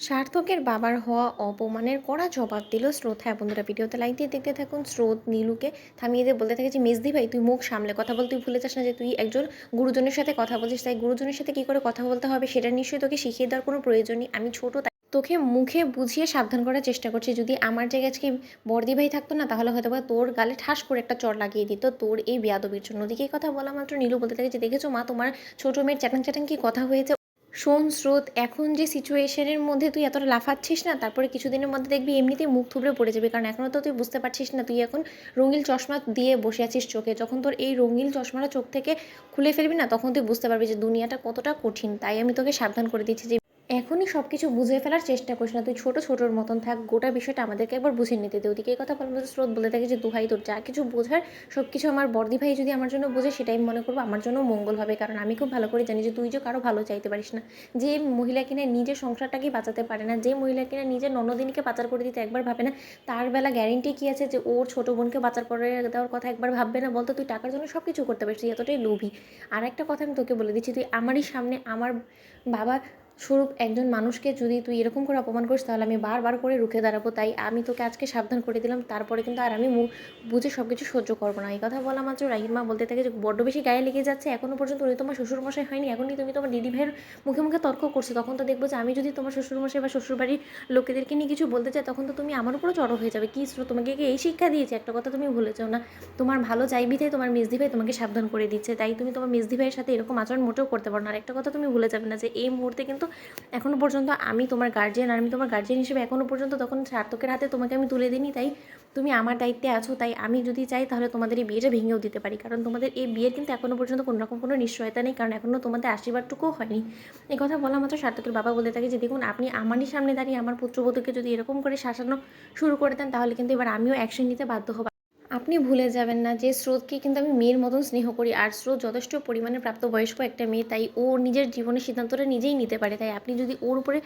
সার্থকের বাবার হওয়া অপমানের কড়া জবাব দিল স্রোত হ্যাঁ বন্ধুরা, ভিডিওতে লাইক দিয়ে দেখতে থাকুন। স্রোত নীলুকে থামিয়ে দিয়ে বলতে থাকে যে, মেজদি ভাই, তুই মুখ সামলে কথা বল, তুই ভুলে যাস না যে তুই একজন গুরুজনের সাথে কথা বলছিস। তাই গুরুজনের সাথে কী করে কথা বলতে হবে সেটা নিশ্চয়ই তোকে শিখিয়ে দেওয়ার কোনো প্রয়োজন নেই আমি ছোটো তোকে মুখে বুঝিয়ে সাবধান করার চেষ্টা করছি। যদি আমার জায়গায় আজকে বর্দি ভাই থাকতো না, তাহলে হয়তো বা তোর গালে ঠাস করে একটা চর লাগিয়ে দিত তোর এই বেয়াদবির জন্য। ওদিকে কথা বলা মাত্র নীলু বলতে থাকে যে, দেখেছ মা, তোমার ছোটো মেয়ের চ্যাটাং চ্যাটাং কি কথা হয়েছে? শোন, স্রোত, এখন যে সিচুয়েশনের মধ্যে তুই এতটা লাফাচ্ছিস না, তারপরে কিছুদিনের মধ্যে দেখবি এমনিতেই মুখ থুবড়ে পড়ে যাবে। কারণ এখনও তো তুই বুঝতে পারছিস না, তুই এখন রঙিল চশমা দিয়ে বসে আছিস চোখে। যখন তোর এই রঙিল চশমাটা চোখ থেকে খুলে ফেলবি না, তখন তুই বুঝতে পারবি যে দুনিয়াটা কতটা কঠিন। তাই আমি তোকে সাবধান করে দিচ্ছি যে এখনই সব কিছু বুঝে ফেলার চেষ্টা করিস না। তুই ছোটো ছোটোর মতন থাক, গোটা বিষয়টা আমাদেরকে একবার বুঝে নিতে দে। ওদিকে এই কথা মধ্যে স্রোত বলে থাকে যে, দুহাই তোর যা কিছু বোঝার সব কিছু আমার বর্দি ভাই যদি আমার জন্য বোঝে, সেটাই মনে করব আমার জন্য মঙ্গল হবে। কারণ আমি খুব ভালো করে জানি যে, তুই যে কারও ভালো চাইতে পারিস না। যে মহিলা কিনা নিজের সংসারটাকে বাঁচাতে পারে না, যে মহিলা কিনা নিজের ননদিনীকে পাচার করে দিতে একবার ভাবে না, তার বেলা গ্যারেন্টি কী আছে যে, ওর ছোটো বোনকে পাচার করে দেওয়ার কথা একবার ভাববে না? বলতো, তুই টাকার জন্য সব কিছু করতে পারিস, তুই এতটাই লোভী। আর একটা কথা আমি তোকে বলে দিচ্ছি, তুই আমারই সামনে আমার বাবা স্বরূপ একজন মানুষকে যদি তুই এরকম করে অপমান করিস, তাহলে আমি বারবার করে রুখে দাঁড়াবো। তাই আমি তোকে আজকে সাবধান করে দিলাম, তারপরে কিন্তু আর আমি মুখ বুঝে সব কিছু সহ্য করব না। এই কথা বলা মাত্র রাহির মা বলতে থাকে যে, বড্ড বেশি গায়ে লেগে যাচ্ছে। এখনও পর্যন্ত উনি তোমার শ্বশুরমশাই হয়নি। এখনই তুমি তোমার দিদি ভাইয়ের মুখে মুখে তর্ক করছ। তখন তো দেখব যে, আমি যদি তোমার শ্বশুরমশাই বা শ্বশুরবাড়ির লোকেদেরকে নিয়ে কিছু বলতে চাই, তখন তো তুমি আমার উপরও জড়ো হয়ে যাবে। কি তোমাকে এই শিক্ষা দিয়েছে? একটা কথা তুমি ভুলে যাও না। তোমার ভালো চাইবি তাই তোমার মেজদি ভাই তোমাকে সাবধান করে দিচ্ছে। তাই তুমি তোমার মেজদি ভাইয়ের সাথে এরকম আচরণ মোটেও করতে পারো না। আর একটা কথা তুমি ভুলে যাবে না যে, এই মুহূর্তে কিন্তু এখনও পর্যন্ত আমি তোমার গার্জিয়ান আর আমি তোমার গার্জিয়ান হিসেবে এখনও পর্যন্ত তখন সার্থকের হাতে তোমাকে আমি তুলে দিইনি, তাই তুমি আমার দায়িত্বে আছো, তাই আমি যদি চাই তাহলে তোমাদের এই বিয়েটা ভেঙেও দিতে পারি। কারণ তোমাদের এই বিয়ের কিন্তু এখনও পর্যন্ত কোনো রকম কোনো নিশ্চয়তা নেই, কারণ এখনও তোমাদের আশীর্বাদটুকুও হয়নি। এই কথা বলা মাত্র সার্থকের বাবা বলে থাকে যে, দেখুন, আপনি আমারই সামনে দাঁড়িয়ে আমার পুত্রবধূকে যদি এরকম করে শাসানো শুরু করে দেন, তাহলে কিন্তু এবার আমিও অ্যাকশন নিতে বাধ্য হব। আপনি ভুলে যাবেন না যে স্রোতকে কিন্তু আমি মেয়ের মতন স্নেহ করি। আর স্রোত যথেষ্ট পরিমাণে প্রাপ্তবয়স্ক একটা মেয়ে, তাই ও নিজের জীবনের সিদ্ধান্তটা নিজেই নিতে পারে। তাই আপনি যদি ওর উপরে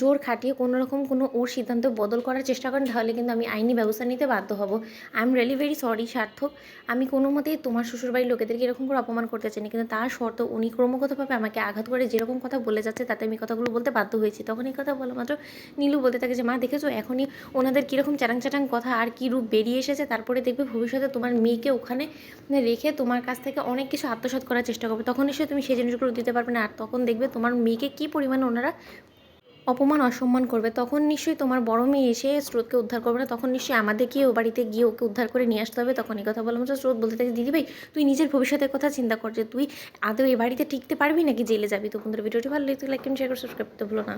জোর খাটিয়ে কোনো রকম কোনো ওর সিদ্ধান্ত বদল করার চেষ্টা করেন, তাহলে কিন্তু আমি আইনি ব্যবস্থা নিতে বাধ্য হব। I am really very sorry Sarthak. আমি কোনো মতেই তোমার শ্বশুরবাড়ির লোকেদেরকে এরকম করে অপমান করতে চাইনি, কিন্তু তার শর্ত উনি ক্রমাগতভাবে আমাকে আঘাত করে যেরকম কথা বলে যাচ্ছে, তাতে আমি কথাগুলো বলতে বাধ্য হয়েছি। তখন এই কথা বলা মাত্র নীলু বলতে থাকে যে, মা, দেখেছ? এখনই ওনাদের কীরকম চ্যাটাং চ্যাটাং কথা আর কী রূপ বেরিয়ে এসেছে, তারপরে দেখবে ভবিষ্যতে তোমার মেয়েকে ওখানে রেখে তোমার কাছ থেকে অনেক কিছু আত্মসাৎ করার চেষ্টা করবে। তখন নিশ্চয়ই তুমি সেই জিনিসগুলো দিতে পারবে না। আর তখন দেখবে তোমার মেয়েকে কী পরিমাণে ওনারা অপমান, অসম্মান করবে। তখন নিশ্চয়ই তোমার বড় মেয়ে এসে স্রোতকে উদ্ধার করবে না। তখন নিশ্চয়ই আমাদেরকে ও বাড়িতে গিয়ে ওকে উদ্ধার করে নিয়ে আসতে হবে। তখন এই কথা বললাম যে স্রোত বলতে থাকে, দিদি ভাই, তুই নিজের ভবিষ্যতের কথা চিন্তা কর যে তুই আদৌ এ বাড়িতে টিকতে পারবি নাকি জেলে যাবি? তো বন্ধুরা, ভিডিওটি ভালো লাগতে লাইক শেয়ার করে সাবস্ক্রাইব করতে ভুলো না।